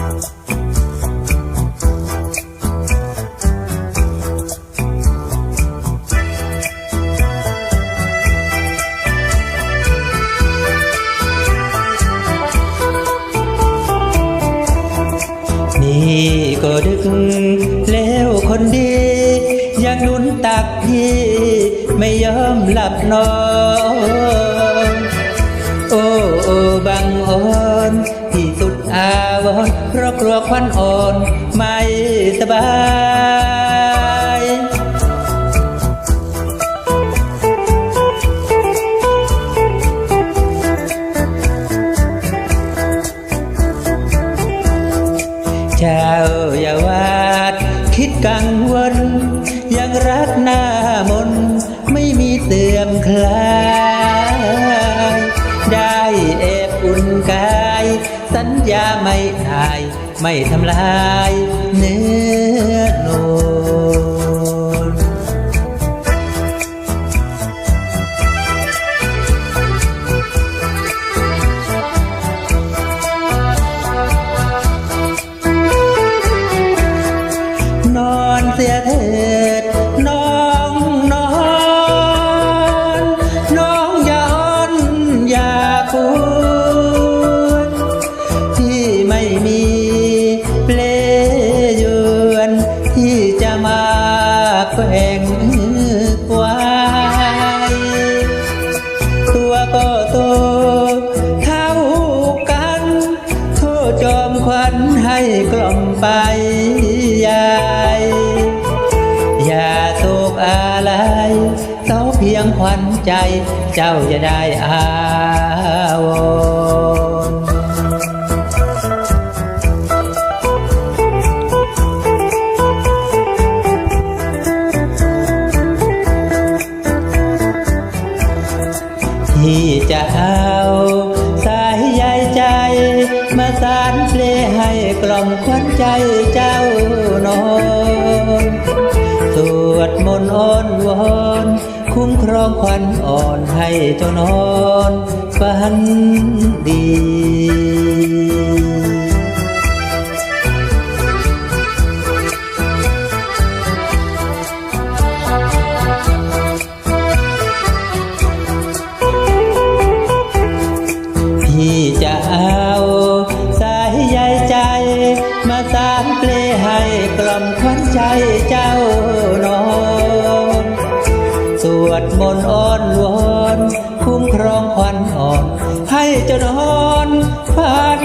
นี่ก็ดึกแล้วคนดียังนุนตักพี่ ไม่ยอมหลับนอนาวรเพราะกลัวควันอ่อนไม่สบายเจ้าอย่าวาดคิดกังวลยังรักหน้ามนไม่มีเตื่อมคลา สัญญาไม่อาย ไม่ทำลายเนื้อโน โต เท่ากัน โทษจอมควันให้กล่อมไปยายอย่าโศกอะไรเสาเพียงควันใจ เจ้าจะได้อา ที่จะเอาสายใยใจ มาสารเพลงให้กล่อมควันใจเจ้านอนสวดมนต์อ้อนวอนคุ้มครองควันอ่อนให้เจ้านอนฝันดี เจ้านอนสวดมนต์อ้อนวอนคุ้มครองควันอ่อน ให้เจ้านอนฝัน